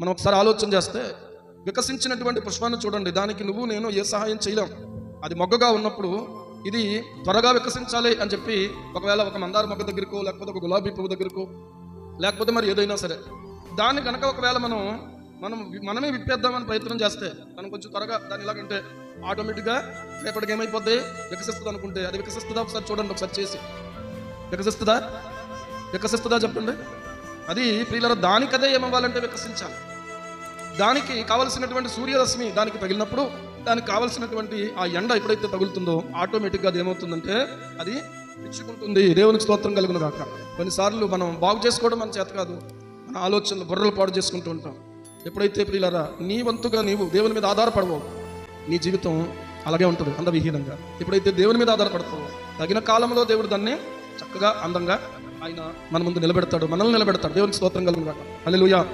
మనం ఒకసారి ఆలోచన చేస్తే వికసించినటువంటి పుష్పాన్ని చూడండి. దానికి నువ్వు నేను ఏ సహాయం చేయలేం. అది మొగ్గగా ఉన్నప్పుడు ఇది త్వరగా వికసించాలి అని చెప్పి ఒకవేళ ఒక మందార మొగ్గ దగ్గరకో లేకపోతే ఒక గులాబీ పువ్వు దగ్గరకో లేకపోతే మరి ఏదైనా సరే. దాన్ని కనుక ఒకవేళ మనం మనం మనమే విప్పేద్దామని ప్రయత్నం చేస్తే మనం కొంచెం త్వరగా దాన్ని ఇలాగంటే ఆటోమేటిక్గా రేపటికి ఏమైపోద్ది? వికసిస్తుంది అనుకుంటే అది వికసిస్తుందా? ఒకసారి చూడండి ఒకసారి చేసి. వికసిస్తుందా? వికసిస్తుందా? చెప్పండి. అది ప్రియుల దానికదే ఏమవ్వాలంటే వికసించాలి. దానికి కావలసినటువంటి సూర్యరశ్మి దానికి తగిలినప్పుడు దానికి కావలసినటువంటి ఆ ఎండ ఎప్పుడైతే తగులుతుందో ఆటోమేటిక్గా అది ఏమవుతుందంటే అది పిచ్చుకుంటుంది దేవునికి స్తోత్రం కలుగును కాక కొన్నిసార్లు మనం బాగు చేసుకోవడం మన చేత కాదు. మన ఆలోచనలు బుర్రలు పాడు చేసుకుంటూ ఉంటాం. ఎప్పుడైతే ప్రియులరా నీ వంతుగా నీవు దేవుని మీద ఆధారపడవు నీ జీవితం అలాగే ఉంటుంది అందవిహీనంగా. ఎప్పుడైతే దేవుని మీద ఆధారపడతావో తగిన కాలంలో దేవుడు దాన్ని చక్కగా అందంగా ఆయన మన ముందు నిలబెడతాడు మనల్ని నిలబెడతాడు. దేవునికి స్తోత్రం కలుగును కాక అల్లెలుయా